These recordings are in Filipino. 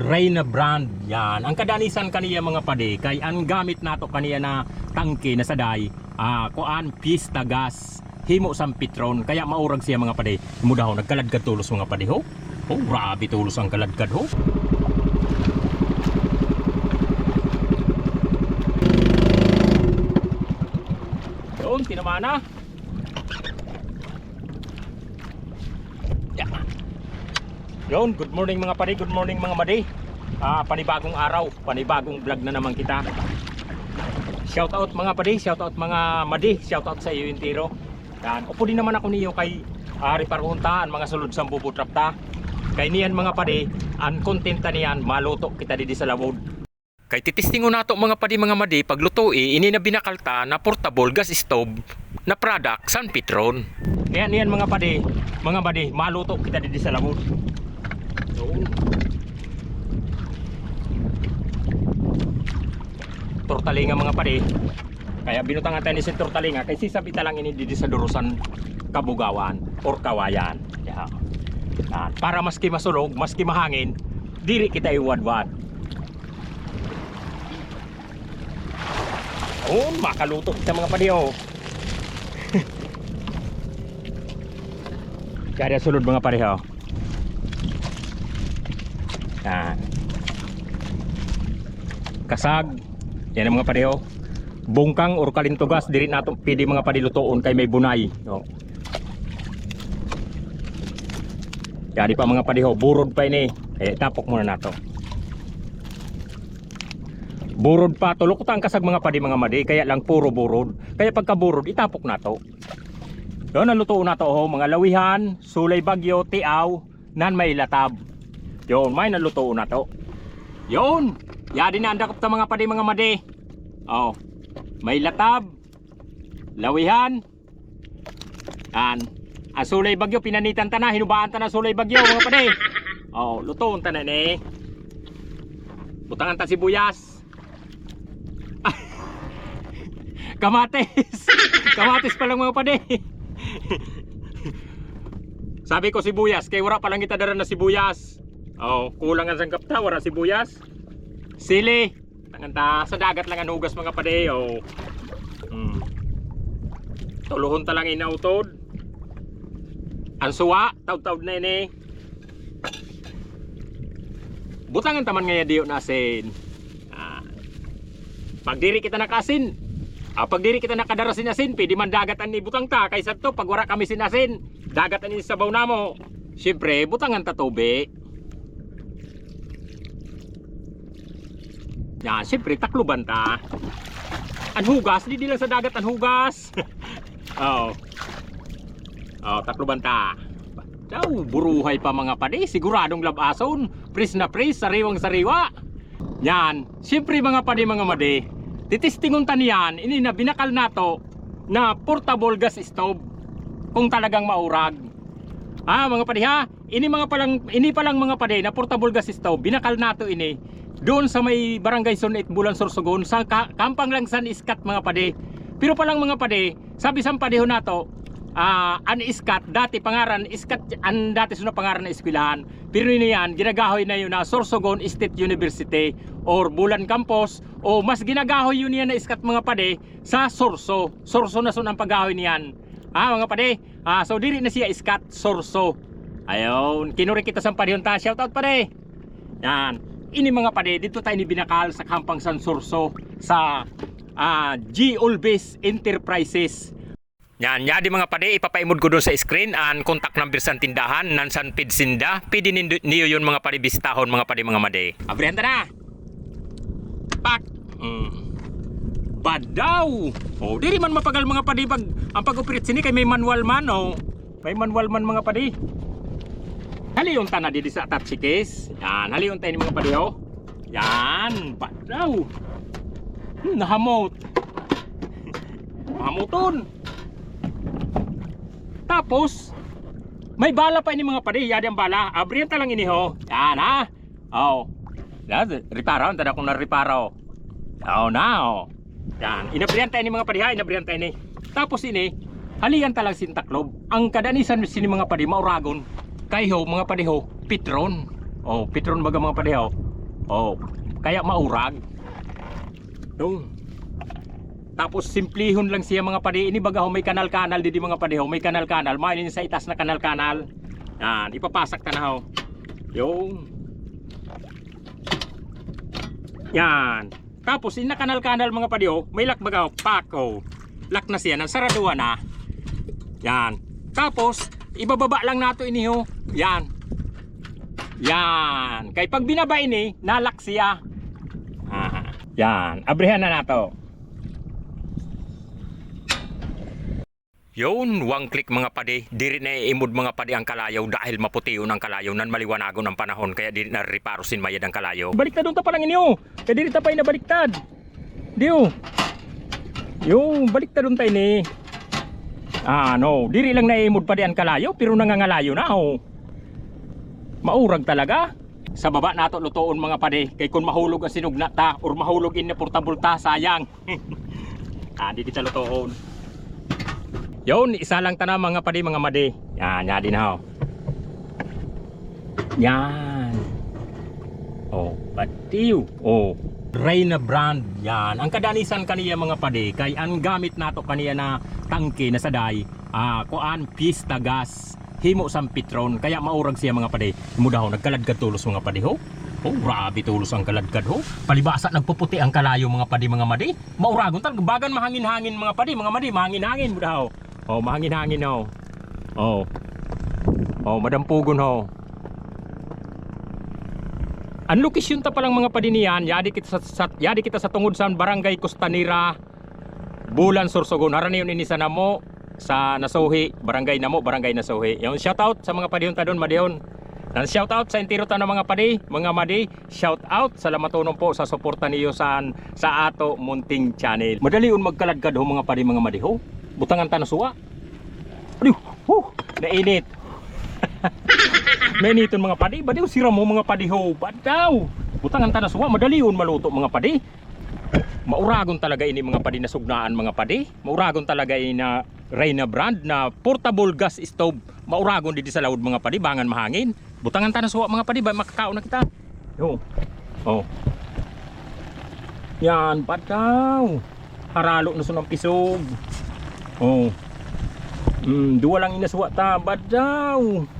Reyna brand yan. Ang kadanisan kaniya mga pade kay ang gamit nato kaniya na tangke na saday ah kuan pista gas himo sang pitron kaya maurag siya mga pade. Mudaw nagkaladkad tulos mga pade ho. Oh, grabe tulos ang kaladkad ho. Yun, tinamana. Yan. Yun, good morning mga pare, good morning mga madi. Ah, panibagong araw, panibagong vlog na naman kita. Shout out mga pare, shout out mga madi, shout out sa iyo intiro. Yan, upo din naman ako niyo kay Ari Parunta, ang mga sulod sa bubutrap ta. Kay niyan mga pare, ang content ta niyan, maluto kita di sa lawod. Kay titistingo nato mga padi mga madi paglutoi ini na binakalta na portable gas stove na product San Petron. Kaya niyan mga padi, mga madi, maluto kita di sa lawod. Yun. Tortalinga mga padi. Kaya binutangan tayo ni si Tortalinga kay sisabita lang ini di sa durusan kabugawan or kawayan. Yeah. Yan. Para maski masulog, maski mahangin, diri kita iwadwad. Oh, makaluto kita mga padiyo. Kaya sulod mga pareho. Yan. Kasag. Yan ang mga pareho. Bungkang or kalintugas diri nato pili mga padilutoon kay may bunay. No. Yan pa mga pareho, burod pa ini. Eh tapok muna nato. Burod pa to. Lukutan kasag mga padi mga madi. Kaya lang puro burod. Kaya pagka burod, itapok na to. Yun, naluto na to. Oh, mga lawihan, sulay bagyo, tiaw, nan may latab. Yun, may naluto na to. Yun. Yadi na andakop ta mga padi mga madi. Oh. May latab. Lawihan. An. Ang sulay bagyo, pinanitan ta na. Hinubaan ta na sulay bagyo mga padi. Oh, lutoon ta na ni. Butangan ta sibuyas. Kamatis. Kamatis pa lang mga pade. Sabi ko sibuyas, kay wala pa lang kita dara na sibuyas. Oh, kulang ang sangkap ta, wala sibuyas. Sili. Tangan ta, sa dagat lang ang hugas mga pade. Oh. Hmm. Tuluhon ta lang inautod. Ang suwa, taud-taud na ini. Butangan taman ngaya diyo nasin. Ah. Pag diri kita nakasin, ah, pag diri kita nakadara sinasin, pwede man dagat ang ibutang ta. Kaysa to, pag wala kami sinasin, dagat ang sabaw namo. Siyempre, butangan ta tobe. Yan, siyempre, takluban ta. Ang hugas, di lang sa dagat ang hugas. Oo. Oh, takluban ta. Daw, buruhay pa mga pade, siguradong labason. Pris na pris, sariwang sariwa. Yan, siyempre mga pade mga made, titistingon ta niyan, ini na binakal nato na portable gas stove kung talagang maurag. Ah, mga pade ha, ini mga palang ini pa lang mga pade na portable gas stove, binakal nato ini doon sa may barangay Sunit Bulan Sorsogon sa ka, Kampang Langsan Iskat mga pade. Pero pa lang mga pade, sabi sa padeho nato, ah an iskat dati pangaran iskat an dati suna pangaran na eskwelahan. Pero yun yan ginagahoy na yun na Sorsogon State University or Bulan Campus o mas ginagahoy yun yan na iskat mga pade sa Sorso. Sorso na sun ang paggahoy niyan. Ah mga pade ah so diri na siya iskat Sorso. Ayon kinuri kita sa padihon ta. Shout out pade. Yan ini mga pade dito tayo ni binakal sa Kampang San Sorso sa ah, G Olbes Enterprises yan, yan di mga pade, ipapaimod ko doon sa screen ang contact number sa tindahan, nan San Pedsinda. Pwede niyo yun mga pade bistahon, mga pade mga made. Abrihan ta na! Pak! Mm. Badaw! Oh, diri man mapagal mga pade pag ang pag-operate sini kay may manual man oh. May manual man mga pade. Haliyon ta na didi sa case. Yan, haliyon tayo mga pade oh. Yan, badaw! Hmm, nahamot. Mahamuton. Tapos, may bala pa ini mga pare, yadi ang bala. Abrihan ta lang ini ho. Yan ha. Oh. Yan, riparo, tada kong nariparo. Oh, na oh. Yan, inabrihan tayo ni mga pare ha, inabrihan tayo ni. Tapos ini, halian talang sintaklob. Ang kadanisan sini mga pare, mauragon. Kay ho, mga pare ho, pitron. Oh, pitron baga mga pare ho. Oh, kaya maurag. No. Tapos simplihon lang siya mga padi. Ini baga may kanal-kanal didi mga padi ho. May kanal-kanal. Mainin sa itas na kanal-kanal. Yan, ipapasak ta na ho. Yung. Yan. Tapos ina kanal-kanal mga padi ho. May lak baga ho. Pak ho. Lak na siya. Nansaraduwa na. Yan. Tapos, ibababa lang nato ini ho. Yan. Yan. Kay pag binaba ini, nalak siya. Ah, yan. Abrihan na nato. Yun, one click mga padi. Diri na imod mga padi ang kalayaw dahil maputiyo ng kalayaw nan maliwanagon ng panahon kaya diri na riparusin mayad ang kalayaw. Baliktad ta palang inyo. Kaya diri ta pa inabaliktad. Diyo. Yo, baliktad ta ini. Ah, no. Diri lang na imod padi ang kalayaw pero nangangalayo na oh. Maurag talaga. Sa baba nato lutoon mga padi. Kay kung mahulog ang sinugna ta or mahulog in na portable ta, sayang. ah, di kita lutoon. Yun, isa lang tana mga padi mga madi. Yan, yan din ho. Yan. Oh, patiw. Oh, Reyna brand. Yan. Ang kadanisan kaniya mga padi kay ang gamit nato kaniya na tangke na saday. Ah, kuan pista gas. Himo sang pitron kaya maurag siya mga padi. Mudaw nagkaladkad tulos mga padi ho. Oh, grabe tulos ang kaladkad ho. Palibasa nagpuputi ang kalayo mga padi mga madi. Mauragon tal bagan mahangin-hangin mga padi mga madi, mahangin-hangin mudaw. Oh, mahangin-hangin ho. Oh. Oh, madampugon ho. Ang lokasyon ta palang mga padinian, yadi kita sa, sa yadi kita sa tungod sa Barangay Costanera, Bulan Sorsogon. Haraniyon ini sa namo sa Nasuhi, Barangay Namo, Barangay Nasuhi. Yung shout out sa mga padihon ta doon, madihon. Dan shout out sa intiro ta ng mga padi, mga madi. Shout out salamat tunong po sa suporta niyo sa sa ato munting channel. Madali un magkaladkad ho mga padi mga madi ho. Butangan ta na suwa. Adiw, huh, nainit. Nainiton mga padi, badiw sira mo mga padi ho. Badaw. Butangan ta na suwa, madali un maluto mga padi. Mauragon talaga ini mga padi na sugnaan mga padi. Mauragon talaga ini na Reyna brand na portable gas stove. Mauragon dito sa laod mga padi, bangan mahangin. Butangan ta na suwa mga padi, ba makakaon na kita. Yo. Oh. Yan, badaw. Haralo na sunang pisog. Oh. Mm, dua lang inaswa ta, badaw.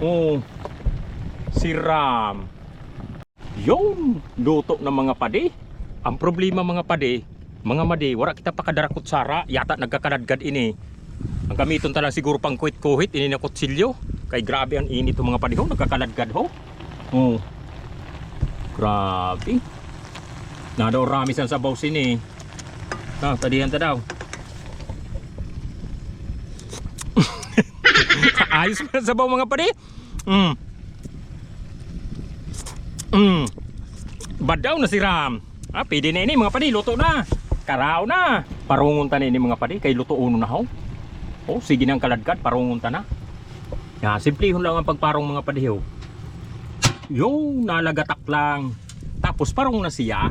Oh. Siram. Yun, luto ng mga padi. Ang problema mga padi, mga madi, wala kita pakadarakot sara, yata nagkakaladgad ini. Ang gamiton talang siguro pang kuhit-kuhit, ini na kutsilyo. Kay grabe ang init ng mga padi ho, nagkakaladgad ho. Oh. Grabe. Na daw rami sa sabaw sini. Ah, tadihan ta daw. Ayos sa sabaw mga padi. Mm. Mm. Badaw na si Ram. Ah, pwede na ini mga padi, luto na. Karaw na. Parungon ta na ini mga padi, kay luto uno na ho. Oh, sige nang kaladkad, parungon ta na. Ya, simplihon lang ang pagparong mga padi ho. Yung nalagatak lang. Tapos parong na siya.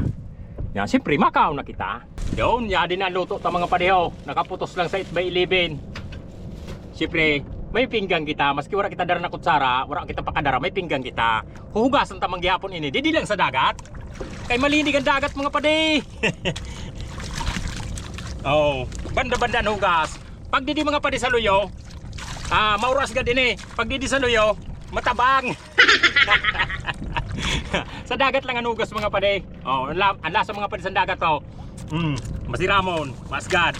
Yan, siyempre makaw na kita. Yun, yan din luto ta mga padi ho. Nakaputos lang sa 8 by 11. Siyempre, may pinggang kita. Maski wala kita dara na kutsara, wala kita pakadara, may pinggang kita. Huhugasan ta manggihapon ini. Di lang sa dagat. Kay malinig ang dagat mga padi. oh, banda-banda hugas. Pag di mga padi sa luyo, ah, mauras ka din eh. Pag di sa luyo, matabang. sa dagat lang ang hugas mga padi. Oh, ang, la- ang lasa mga padi sa dagat to. Mm, masiramon, masgad.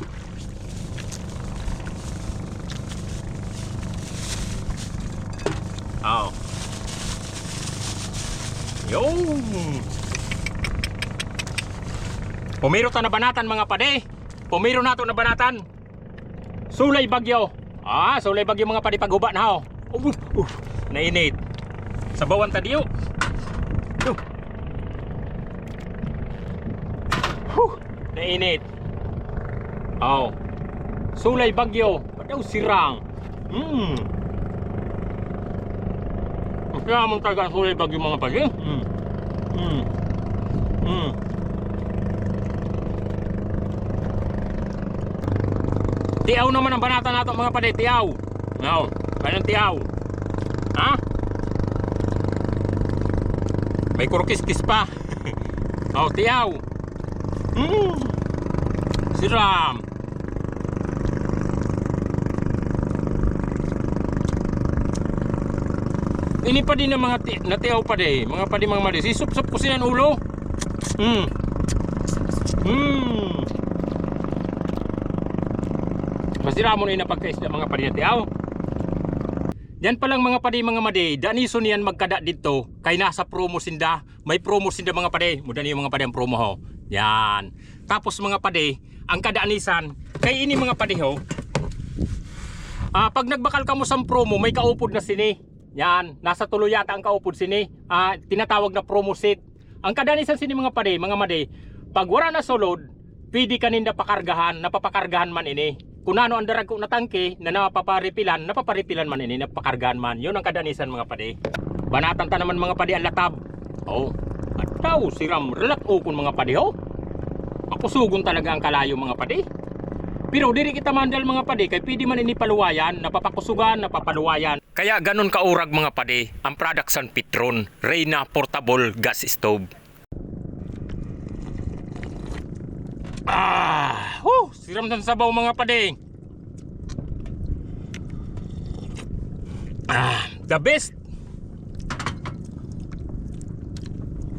Oh. Yung. Pumiro ta na banatan mga pade. Pumiro nato na banatan. Sulay bagyo. Ah, sulay bagyo mga pade paghuba na ho. Uf, uf, nainit. Sabawan ta diyo. Yuh. Huh, nainit. Oh. Sulay bagyo. Padaw sirang. Hmm. Kaya mong taga sulay bagyo mga pade. Hmm. Hmm. Hmm. Tiyaw naman ang banata nato mga pade, tiyaw. No, anong tiyaw? Ha? May kurkis-kis pa. oh, tiyaw. Mm. Siram. Ini pa din ang mga ti natiyaw pa din. Mga pa din mga mali. Sisup-sup ko sinan ulo. Hmm. Hmm. Masira mo na yung napagkaisda mga padi na tiyaw. Yan palang mga padi mga madi, daniso niyan magkada dito kay nasa promo sinda. May promo sinda mga padi. Muda niyo mga padi ang promo ho. Yan. Tapos mga padi, ang kadaanisan, kay ini mga padi ho. Ah, pag nagbakal ka mo sa promo, may kaupod na sini. Yan, nasa tulo yata ang kaupod sini. Ah, tinatawag na promo seat. Ang kadanisan sini mga padi, mga madi, pag wala na sulod, pwede ka ninda pakargahan, napapakargahan man ini. Kung ano ang darag ko na tangke na napaparipilan, napaparipilan man ini, napakargahan man. Yun ang kadanisan mga padi. Banatan ta naman mga padi ang latab. Oh, ataw, siram, relat ukon mga padi ho. Sugon talaga ang kalayo mga padi. Pero diri kita mandal mga padi kay pwede man ini paluwayan, napapakusugan, napapaluwayan. Kaya ganun kaurag mga padi ang product sa Petron, Reyna Portable Gas Stove. Ah, huh, siram ng sabaw mga padi. Ah, the best.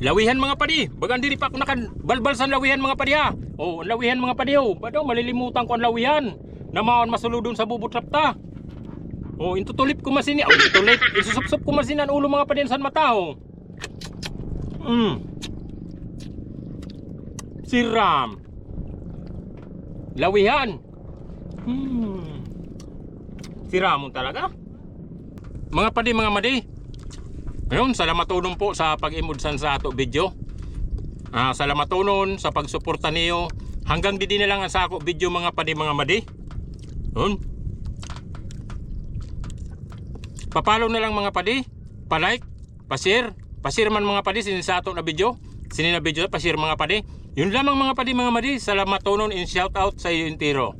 Lawihan mga padi. Bagan diri pa ako nakabalbal sa lawihan mga padi ha. Oh, lawihan mga padi oh. Badaw malilimutan ko ang lawihan. Namaon masuludon sa bubutrap ta. Oh, intutulip ko masini. Oh, intutulip. Isusupsup ko masini ang ulo mga padi sa mata oh. Mm. Siram. Lawihan. Hmm. Siramon talaga. Mga padi, mga madi. Ayun, salamat tunon po sa pag-imudsan sa ato video. Ah, salamat tunon sa pagsuporta niyo. Hanggang didi na lang ang sa ako video mga padi, mga madi. Yun. Papalo na lang mga padi. Pa-like, pa-share, pa-share man mga padi sinin sa ato na video. Sinin na video, pa-share mga padi. Yun lamang mga padi mga madi. Salamat tunon in shout out sa iyo intiro.